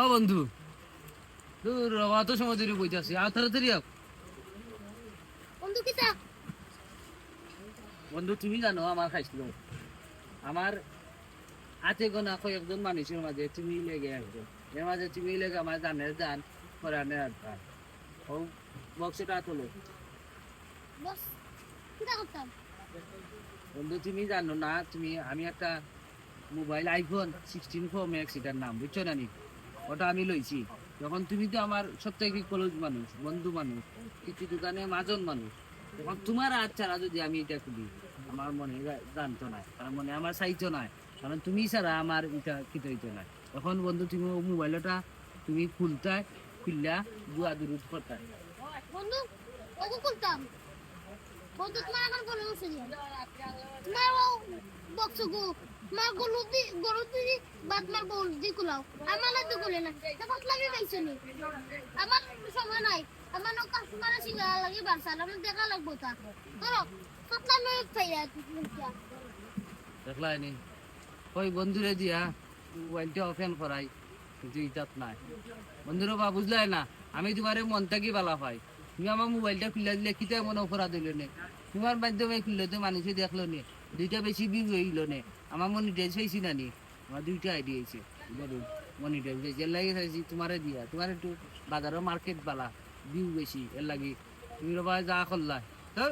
ও বন্ধু। দূর অত সময় ধরে বইতে আছি আর তাড়াতাড়ি আপ বন্ধু কিতা বন্ধু তুমি জানো আমার খাইছিল। আমার হাতে গোনা কয়েকজন মানুষের মাঝে তুমি লেগে একজন। এর মাঝে তুমি লেগে আমার জানের জান কোরআনের আধার ও বক্সটা তোলো। বস কিতা করতাম? বন্ধু তুমি জানো না তুমি আমি একটা mobile iPhone sixteen pro max এটার নাম বুঝছ না নি? ওটা আমি লইছি। যখন তুমি তো আমার সবথেকে ক্লোজ মানুষ, বন্ধু মানুষ কিছু দোকানে মাজন মানুষ, তখন তোমার ছাড়া যদি আমি এটা খুলি আমার মনে জানতো না তার মনে আমার চাইতো না, কারণ তুমি ছাড়া আমার এটা কিতে হইতো না। তখন বন্ধু, তুমি মোবাইলটা তুমি খুলতা, খুললা, দুয়া দুরুদ করতা। বন্ধু ওকে করতাম বন্ধু, তোমার এখন কোনো বসে দিও তোমার ও বক্স গো মা গলু দি দি, বাদ মার বল দি কুলাও। আমার না কুলে না। তা পাতলা বি পাইছো নি? আমার সময় নাই। আমার ছিল লাগি দেখা লাগবো তা। ধরো, পাতলা নয় ফাইয়া দেখলা নি? ওই বন্ধুরে দিয়া ওপেন করাই। নাই। বা বুঝলাই না, আমি তোমারে মন থাকি বালা পাই। তুমি আমার মোবাইলটা খুলে দিলে কিতা মনে অপরাধ হইল নে? তোমার মাধ্যমে খুললে তো মানুষে দেখল নে। দুইটা বেশি বিউ হইল নে। আমার মনিটাইজ হয়েছি না নি? আমার দুইটা আইডি হয়েছে। মনিটাইজ হয়েছে। এর লাগে চাইছি তোমারে দিয়া। তোমার একটু বাজারও মার্কেট বালা। বিউ বেশি। এর লাগে তুমি রবা যা করলা। তো